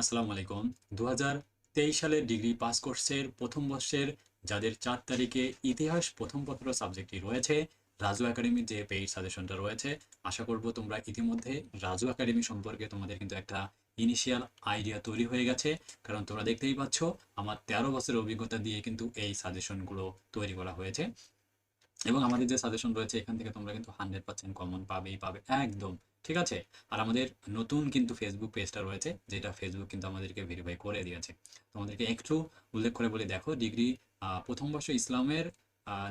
আসসালামু আলাইকুম। দু সালের ডিগ্রি পাস কোর্সের প্রথম বর্ষের, যাদের চার তারিখে ইতিহাস প্রথম পত্র সাবজেক্টটি রয়েছে, রাজু একাডেমির যে পেইড সাজেশনটা রয়েছে, আশা করব তোমরা ইতিমধ্যে রাজু একাডেমি সম্পর্কে তোমাদের কিন্তু একটা ইনিশিয়াল আইডিয়া তৈরি হয়ে গেছে। কারণ তোমরা দেখতেই পাচ্ছ, আমার তেরো বছরের অভিজ্ঞতা দিয়ে কিন্তু এই সাজেশনগুলো তৈরি করা হয়েছে। এবং আমাদের যে সাজেশন রয়েছে, এখান থেকে তোমরা কিন্তু হান্ড্রেড পার্সেন্ট কমন পাবেই, পাবে একদম, ঠিক আছে? আর আমাদের নতুন কিন্তু ফেসবুক পেজটা রয়েছে, যেটা ফেসবুক কিন্তু আমাদেরকে ভেরিফাই করে দিয়েছে। তোমাদেরকে একটু উল্লেখ করে বলে, দেখো ডিগ্রি প্রথম বর্ষ ইসলামের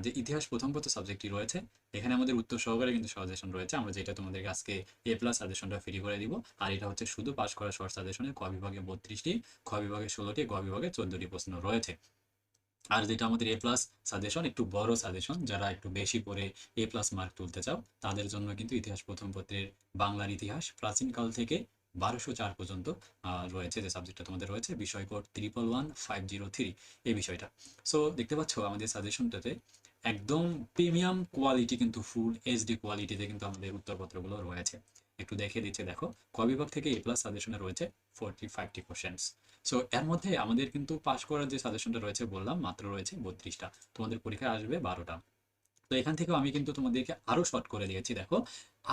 যে ইতিহাস প্রথম পত্র সাবজেক্টটি রয়েছে, এখানে আমাদের উত্তর সহকারে কিন্তু সাজেশন রয়েছে, আমরা যেটা তোমাদেরকে আজকে এ প্লাস সাজেশনটা ফ্রি করে দিব, আর এটা হচ্ছে শুধু পাস করা শর্ট সাজেশনে ক বিভাগে বত্রিশটি, খ বিভাগে ষোলোটি, গ বিভাগে চোদ্দটি প্রশ্ন রয়েছে। আর যেটা আমাদের এ প্লাস সাজেশন একটু বড় সাজেশন যারা একটু বেশি পড়ে এ প্লাস মার্ক তুলতে চাও, তাদের জন্য কিন্তু ইতিহাস প্রথম পত্রের বাংলার ইতিহাস প্রাচীনকাল থেকে বারোশো চার পর্যন্ত রয়েছে, যে সাবজেক্টটা তোমাদের রয়েছে, বিষয় code triple one five zero three এই বিষয়টা। সো দেখতে পাচ্ছ আমাদের সাজেশনটাতে একদম প্রিমিয়াম কোয়ালিটি কিন্তু ফুল এইচডি কোয়ালিটিতে কিন্তু আমাদের উত্তরপত্রগুলো রয়েছে। একটু দেখে দিচ্ছে, দেখো। ক বিভাগ থেকে এ প্লাস সাজেশনে রয়েছে ফোরটি ফাইভটি কোশ্চেন্স সো এর মধ্যে আমাদের কিন্তু পাস করার যে সাজেশনটা রয়েছে বললাম, মাত্র রয়েছে বত্রিশটা। তোমাদের পরীক্ষায় আসবে বারোটা। তো এখান থেকেও আমি কিন্তু তোমাদেরকে আরও শর্ট করে দিয়েছি, দেখো।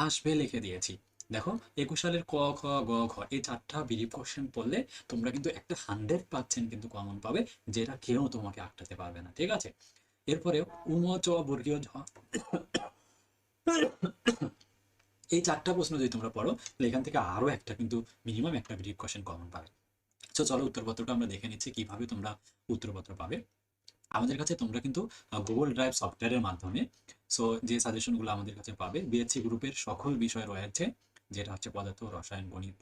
আসবে লিখে দিয়েছি। দেখো, একুশ সালের ক, খ, গ, ঘ, এই চারটা বিরিপ কোশ্চেন পড়লে তোমরা কিন্তু একটা হান্ড্রেড পার্সেন্ট কিন্তু কমন পাবে, যেটা কেউ তোমাকে আটকাতে পারবে না, ঠিক আছে? এরপরে উম বর্গীয় ঝ। এই চারটা প্রশ্ন যদি তোমরা পড়ো, তাহলে এখান থেকে আরও একটা কিন্তু মিনিমাম একটা বিরিপ কোশ্চেন কমন পাবে। তো চলো উত্তরপত্রটা আমরা দেখে নিচ্ছি কীভাবে তোমরা উত্তরপত্র পাবে। আমাদের কাছে তোমরা কিন্তু গুগল ড্রাইভ সফটওয়্যারের মাধ্যমে সো যে সাজেশনগুলো আমাদের কাছে পাবে বিএসসি গ্রুপের সকল বিষয় রয়েছে, যেটা হচ্ছে পদার্থ, রসায়ন, গণিত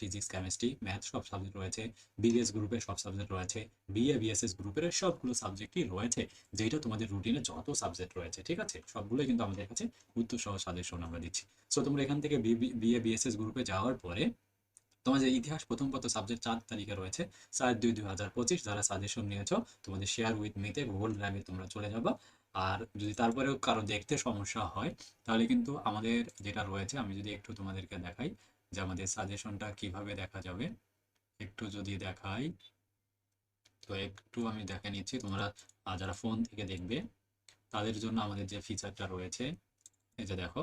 ফিজিক্স কেমিস্ট্রি ম্যাথ সব সাবজেক্ট রয়েছে বিবিএস গ্রুপের সব সাবজেক্ট রয়েছে বিএ বিএসএস গ্রুপের সবগুলো সাবজেক্টই রয়েছে যেটা তোমাদের রুটিনে যত সাবজেক্ট রয়েছে, ঠিক আছে? সবগুলোই কিন্তু আমাদের কাছে উত্তর সহ সাজেশন আমরা দিচ্ছি। সো তোমরা এখান থেকে বিএ বিএসএস গ্রুপে যাওয়ার পরে তোমার যে ইতিহাস প্রথম পত্র সাবজেক্ট চার তারিখে রয়েছে চার দুই দুই হাজার পঁচিশ, যারা সাজেশন নিয়েছো, তোমাদের শেয়ার উইথ মিতে গুগল ড্রাইভে তোমরা চলে যাবা। আর যদি তারপরেও কারও দেখতে সমস্যা হয়, তাহলে কিন্তু আমাদের যেটা রয়েছে, আমি যদি একটু তোমাদেরকে দেখাই যে আমাদের সাজেশনটা কীভাবে দেখা যাবে? একটু যদি দেখাই, তো একটু আমি দেখে নিচ্ছি। তোমরা যারা ফোন থেকে দেখবে, তাদের জন্য আমাদের যে ফিচারটা রয়েছে, এই যে দেখো।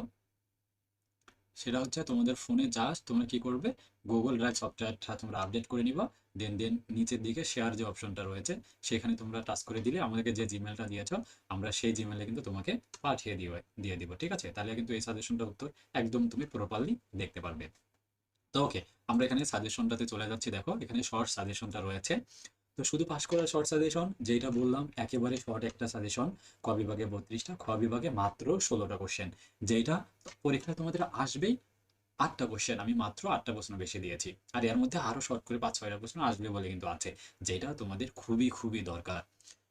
সেটা হচ্ছে তোমাদের ফোনে জাস্ট তোমরা কি করবে? গুগল ড্রাইভ সফটওয়্যারটা তোমরা আপডেট করে নিবা দেন দেন নিচের দিকে শেয়ার যে অপশনটা রয়েছে, সেখানে তোমরা টাচ করে দিলে আমাদেরকে যে জিমেলটা দিয়েছ, আমরা সেই জিমেলে কিন্তু তোমাকে পাঠিয়ে দিব, দিয়ে দিব, ঠিক আছে? তাহলে কিন্তু এই সাজেশনটা উত্তর একদম তুমি প্রপারলি দেখতে পারবে। তো ওকে আমরা এখানে সাজেশনটাতে চলে যাচ্ছি, দেখো, এখানে শর্ট সাজেশনটা রয়েছে। তো শুধু পাস করা শর্ট সাজেশন যেটা বললাম, একেবারে শর্ট একটা সাজেশন ক বিভাগে বত্রিশটা, খ বিভাগে মাত্র ষোলোটা কোশ্চেন যেটা পরীক্ষায় তোমাদের আসবেই। আটটা কোশ্চেন আমি মাত্র আটটা প্রশ্ন বেশি দিয়েছি। আর এর মধ্যে আরও শর্ট করে পাঁচ, ছয়টা প্রশ্ন আসবে বলে কিন্তু আছে, যেটা তোমাদের খুবই খুবই দরকার।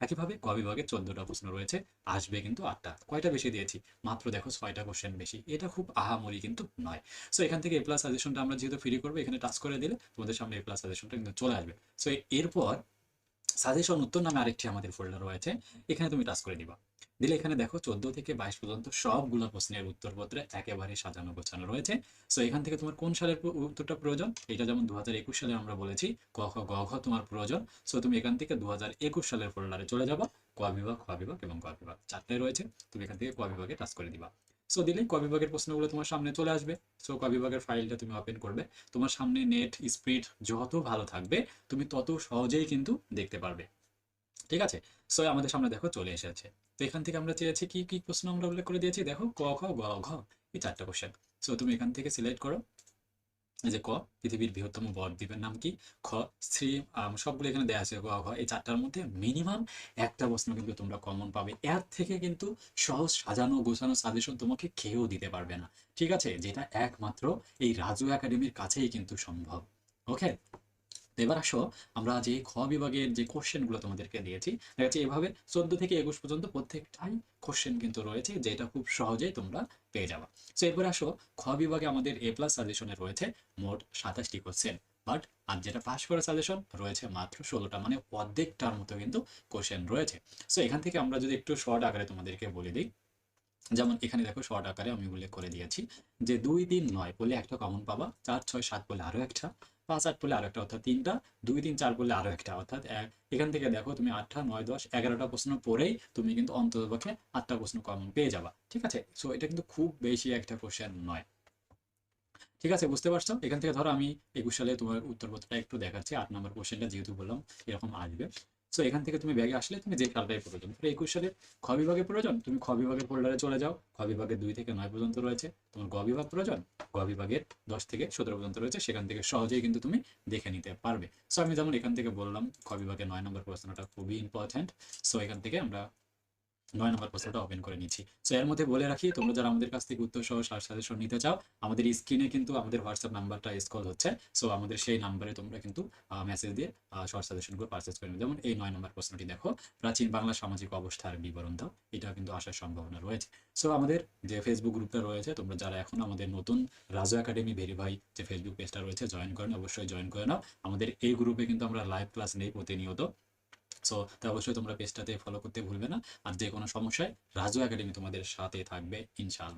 একইভাবে ক বিভাগে চোদ্দটা প্রশ্ন রয়েছে, আসবে কিন্তু আটটা। কয়টা বেশি দিয়েছি? মাত্র দেখো ছয়টা কোশ্চেন বেশি। এটা খুব আহামরি কিন্তু নয়। সো এখান থেকে এ প্লাস সাজেশনটা আমরা যেহেতু ফ্রি করব, এখানে টাচ করে দিলে তোমাদের সামনে এ প্লাস সাজেশনটা কিন্তু চলে আসবে। সো এরপর সাজেশন উত্তর নামে আরেকটি আমাদের ফোল্ডার রয়েছে। এখানে তুমি টাচ করে দিবা দিলে এখানে দেখো চোদ্দ থেকে বাইশ পর্যন্ত সবগুলো প্রশ্নের উত্তরপত্রে একেবারে সাজানো গোছানো রয়েছে। সো এখান থেকে তোমার কোন সালের উত্তরটা প্রয়োজন? এটা যেমন দু সালে আমরা বলেছি, ক, খ, গ, ঘ তোমার প্রয়োজন। সো তুমি এখান থেকে দু সালের ফোল্ডারে চলে যাবা। ক বিভাগ, খ বিভাগ এবং ক বিভাগ চারটায় রয়েছে। তুমি এখান থেকে ক বিভাগে টাচ করে দিবা। সো দিলে ক বিভাগের প্রশ্নগুলো তোমার সামনে চলে আসবে। সো ক বিভাগের ফাইলটা তুমি ওপেন করবে। তোমার সামনে নেট, স্পিড যত ভালো থাকবে, তুমি তত সহজেই কিন্তু দেখতে পারবে। ঠিক আছে? সো আমাদের সামনে দেখো চলে এসেছে। তো এখান থেকে আমরা চেয়েছি কি কি প্রশ্ন আমরা উল্লেখ করে দিয়েছি? দেখো, ক, খ, গ, ঘ, এই চারটা কোশ্চেন সো তুমি এখান থেকে সিলেক্ট করো। যে ক, পৃথিবীর বৃহত্তম বদ্বীপের নাম কি? খ শ্রী সবগুলো এখানে দেওয়া আছে। ক ঘ, এই চারটার মধ্যে মিনিমাম একটা প্রশ্ন কিন্তু তোমরা কমন পাবে। এর থেকে কিন্তু সহজ সাজানো, গোছানো সাজেশন তোমাকে কেউ দিতে পারবে না। ঠিক আছে? যেটা একমাত্র এই রাজু একাডেমির কাছেই কিন্তু সম্ভব। ওকে এবার আসো আমরা যে খ বিভাগের যে কোশ্চেনগুলো তোমাদেরকে দিয়েছি, দেখা যাচ্ছে এভাবে চোদ্দ থেকে একুশ পর্যন্ত প্রত্যেকটাই কোশ্চেন কিন্তু রয়েছে, যেটা খুব সহজেই তোমরা পেয়ে যাবা। তো এরপর আসো, খ বিভাগে আমাদের এ প্লাস সাজেশনে রয়েছে মোট সাতাশটি কোশ্চেন বাট আর যেটা পাস করা সাজেশন রয়েছে মাত্র ষোলোটা মানে অর্ধেকটার মতো কিন্তু কোশ্চেন রয়েছে। সো এখান থেকে আমরা যদি একটু শর্ট আকারে তোমাদেরকে বলে দিই, যেমন এখানে দেখো শর্ট আকারে আমি উল্লেখ করে দিয়েছি যে দুই তিন নয় বলে একটা কমন পাবা, চার ছয় সাত বলে আরও একটা পাঁচ আট পড়লে আরও একটা অর্থাৎ তিনটা, দুই তিন চার পড়লে আরও একটা অর্থাৎ এখান থেকে দেখো তুমি আটটা, নয়, দশ, এগারোটা প্রশ্ন পড়েই তুমি কিন্তু অন্ততপক্ষে আটটা প্রশ্ন কমন পেয়ে যাবা, ঠিক আছে? সো এটা কিন্তু খুব বেশি একটা কোশ্চেন নয়। ঠিক আছে, বুঝতে পারছ? এখান থেকে ধরো আমি একুশ সালে তোমার উত্তরপত্রটা একটু দেখাচ্ছি, আট নম্বর কোশ্চেনটা যেহেতু বললাম, এরকম আসবে। সো এখান থেকে তুমি ব্যাগে আসলে তুমি যে কার্ডটাই প্রয়োজন ধরো একুশ সালে খ বিভাগে প্রয়োজন, তুমি খ বিভাগের ফোল্ডারে চলে যাও, খ বিভাগের দুই থেকে নয় পর্যন্ত রয়েছে, তোমার গ বিভাগ প্রয়োজন, গ বিভাগের দশ থেকে সতেরো পর্যন্ত রয়েছে, সেখান থেকে সহজেই কিন্তু তুমি দেখে নিতে পারবে। সো আমি যেমন এখান থেকে বললাম, খ বিভাগের নয় নম্বর প্রশ্নটা খুবই ইম্পর্ট্যান্ট সো এখান থেকে আমরা নয় নম্বর প্রশ্নটা ওপেন করে নিচ্ছি। সো এর মধ্যে বলে রাখি, তোমরা যারা আমাদের কাছ থেকে উত্তর সহ সাজেশন নিতে চাও, আমাদের স্ক্রিনে কিন্তু আমাদের হোয়াটসঅ্যাপ নাম্বারটা স্কল হচ্ছে। সো আমাদের সেই নাম্বারে তোমরা কিন্তু মেসেজ দিয়ে শর্ট সাজেশনগুলো পারচেস করে নেবে। যেমন এই নয় নম্বর প্রশ্নটি দেখো, প্রাচীন বাংলা সামাজিক অবস্থার বিবরণ দাও। এটা কিন্তু আসার সম্ভাবনা রয়েছে। সো আমাদের যে ফেসবুক গ্রুপটা রয়েছে, তোমরা যারা এখন আমাদের নতুন রাজু একাডেমি ভেরিফাই যে ফেসবুক পেজটা রয়েছে জয়েন করেন অবশ্যই জয়েন করে নাও। আমাদের এই গ্রুপে কিন্তু আমরা লাইভ ক্লাস নেই প্রতিনিয়ত। সো তা অবশ্যই তোমরা পেজটাতে ফলো করতে ভুলবে না। আর যে কোনো সমস্যায় রাজু একাডেমি তোমাদের সাথে থাকবে, ইনশাআল্লাহ।